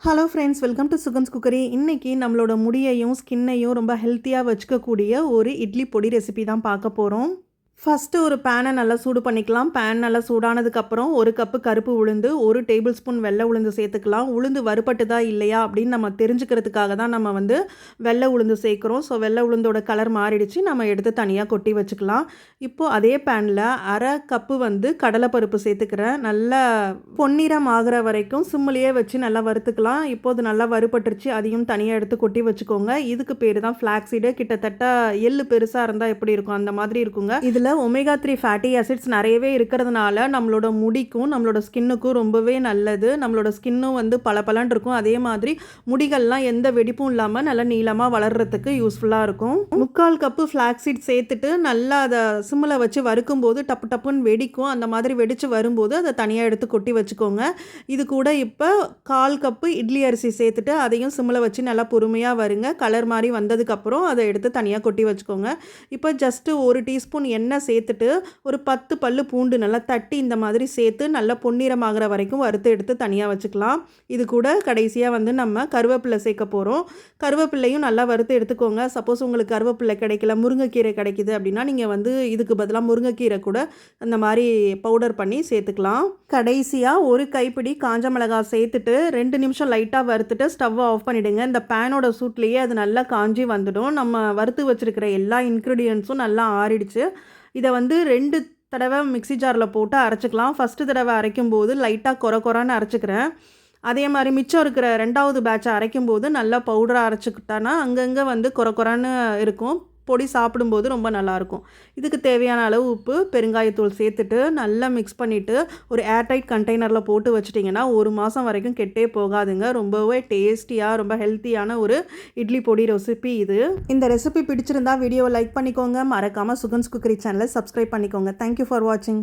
Hello friends welcome to Sugans cookery இன்றைக்கி நம்மளோட முடியையும் ஸ்கின்னையும் ரொம்ப ஹெல்த்தியாக வச்சுக்கக்கூடிய ஒரு இட்லி பொடி ரெசிபி தான் பார்க்க போகிறோம் ஃபஸ்ட்டு ஒரு பேனை நல்லா சூடு பண்ணிக்கலாம். பேன் நல்லா சூடானதுக்கப்புறம் ஒரு கப்பு கருப்பு உளுந்து ஒரு டேபிள் ஸ்பூன் வெள்ளை உளுந்து சேர்த்துக்கலாம். உளுந்து வறுபட்டுதா இல்லையா அப்படின்னு நம்ம தெரிஞ்சுக்கிறதுக்காக தான் நம்ம வந்து வெள்ளை உளுந்து சேர்க்குறோம். ஸோ வெள்ளை உளுந்தோட கலர் மாறிடுச்சு. நம்ம எடுத்து தனியாக கொட்டி வச்சுக்கலாம். இப்போது அதே பேனில் அரை கப்பு வந்து கடலைப்பருப்பு சேர்த்துக்கிறேன். நல்லா பொன்னிறம் ஆகிற வரைக்கும் சிம்மிலேயே வச்சு நல்லா வறுத்துக்கலாம். இப்போது நல்லா வறுபட்டுருச்சு. அதையும் தனியாக எடுத்து கொட்டி வச்சுக்கோங்க. இதுக்கு பேர் தான் ஃப்ளாக்ஸீடு கிட்டத்தட்ட எள்ளு பெருசாக இருந்தால் எப்படி இருக்கும்? அந்த மாதிரி இருக்குங்க. இதில் ஒமேகா த்ரீ ஃபேட்டி ஆசிட்ஸ் நிறையவே இருக்கிறதுனால நம்மளோட முடிக்கும் நம்மளோட ஸ்கின்னுக்கும் ரொம்பவே நல்லது. நம்மளோட ஸ்கின்னும் வந்து பளபளன்னு இருக்கும். அதே மாதிரி முடிகள்லாம் எந்த வெடிப்பும் இல்லாமல் நல்லா நீளமாக வளர்கிறதுக்கு யூஸ்ஃபுல்லாக இருக்கும். முக்கால் கப்பு ஃப்ளாக்ஸீட் சேர்த்துட்டு நல்லா அதை சிம்மில் வச்சு வறுக்கும் போது டப்பு டப்புன்னு வெடிக்கும். அந்த மாதிரி வெடித்து வரும்போது அதை தனியாக எடுத்து கொட்டி வச்சுக்கோங்க. இது கூட இப்போ கால் கப்பு இட்லி அரிசி சேர்த்துட்டு அதையும் சிம்மில் வச்சு நல்லா பொறுமையாக வருங்க. கலர் மாதிரி வந்ததுக்கப்புறம் அதை எடுத்து தனியாக கொட்டி வச்சுக்கோங்க. இப்போ ஜஸ்ட்டு ஒரு டீஸ்பூன் எண்ணெய் சேர்த்துட்டு ஒரு பத்து பல்லு பூண்டு நல்லா தட்டி இந்த மாதிரி சேர்த்து நல்லா பொன்னிறமாகிற வரைக்கும் வறுத்து எடுத்து தனியாக வச்சுக்கலாம். இது கூட கடைசியாக வந்து நம்ம கருவேப்பிலை சேர்க்க போகிறோம் கருவேப்பிலையும் நல்லா வறுத்து எடுத்துக்கோங்க. சப்போஸ் உங்களுக்கு கருவேப்பிலை கிடைக்கல முருங்கைக்கீரை கிடைக்குது அப்படின்னா நீங்கள் வந்து இதுக்கு பதிலாக முருங்கைக்கீரை கூட அந்த மாதிரி பவுடர் பண்ணி சேர்த்துக்கலாம். கடைசியாக ஒரு கைப்பிடி காஞ்ச மிளகாய் சேர்த்துட்டு ரெண்டு நிமிஷம் லைட்டாக வறுத்துட்டு ஸ்டவ்வை ஆஃப் பண்ணிவிடுங்க இந்த பேனோட சூட்லேயே அது நல்லா காஞ்சி வந்துடும். நம்ம வறுத்து வச்சுருக்கிற எல்லா இன்க்ரீடியன்ஸும் நல்லா ஆறிடுச்சு. இதை வந்து ரெண்டு தடவை மிக்ஸி ஜாரில் போட்டு அரைச்சிக்கலாம். ஃபஸ்ட்டு தடவை அரைக்கும் போது லைட்டாக கொர குறான்னு அரைச்சிக்கிறேன். அதே மாதிரி மிச்சம் இருக்கிற ரெண்டாவது பேட்சை அரைக்கும் போது நல்லா பவுடராக அரைச்சிக்கிட்டானா அங்கங்கே வந்து கொர குறான்னு இருக்கும். பொடி சாப்பிடும்போது ரொம்ப நல்லாயிருக்கும். இதுக்கு தேவையான அளவு உப்பு பெருங்காயத்தூள் சேர்த்துட்டு நல்லா மிக்ஸ் பண்ணிவிட்டு ஒரு ஏர்டைட் கண்டெய்னரில் போட்டு வச்சிட்டிங்கன்னா ஒரு மாதம் வரைக்கும் கெட்டே போகாதுங்க. ரொம்பவே டேஸ்டியாக ரொம்ப ஹெல்த்தியான ஒரு இட்லி பொடி ரெசிபி இது. இந்த ரெசிபி பிடிச்சிருந்தா வீடியோவை லைக் பண்ணிக்கோங்க. மறக்காமல் சுகன்ஸ் குக்கரி சேனலை சப்ஸ்கிரைப் பண்ணிக்கோங்க. தேங்க்யூ ஃபார் வாட்சிங்